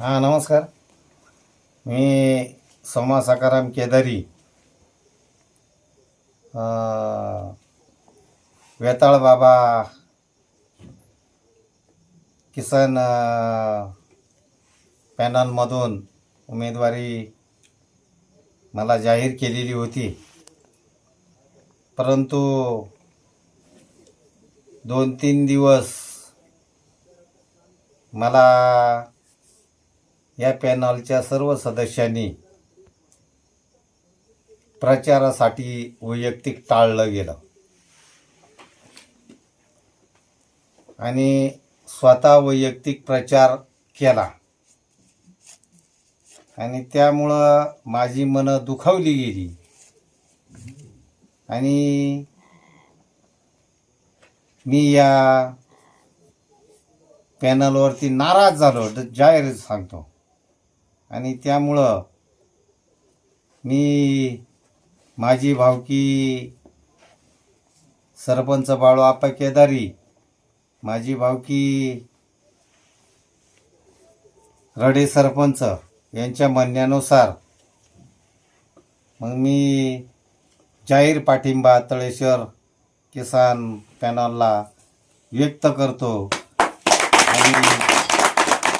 हां नमस्कार. मी सोमा सकाराम केदारी वेताळ बाबा किसन पॅनलमधून उमेदवारी मला जाहीर केलेली होती. परंतु दोन तीन दिवस मला या पॅनलच्या सर्व सदस्यांनी प्रचारासाठी वैयक्तिक टाळलं गेलं. आणि स्वतः वैयक्तिक प्रचार केला. आणि त्यामुळं माझी मनं दुखावली गेली. आणि मी या पॅनलवरती नाराज झालो तर जाहीर सांगतो. आणि त्यामुळं मी माझी भावकी सरपंच बाळू आपा केदारी माझी भावकी रडे सरपंच यांच्या म्हणण्यानुसार मग मी जाहीर पाठिंबा तळेश्वर किसान पॅनलला व्यक्त करतो. आणि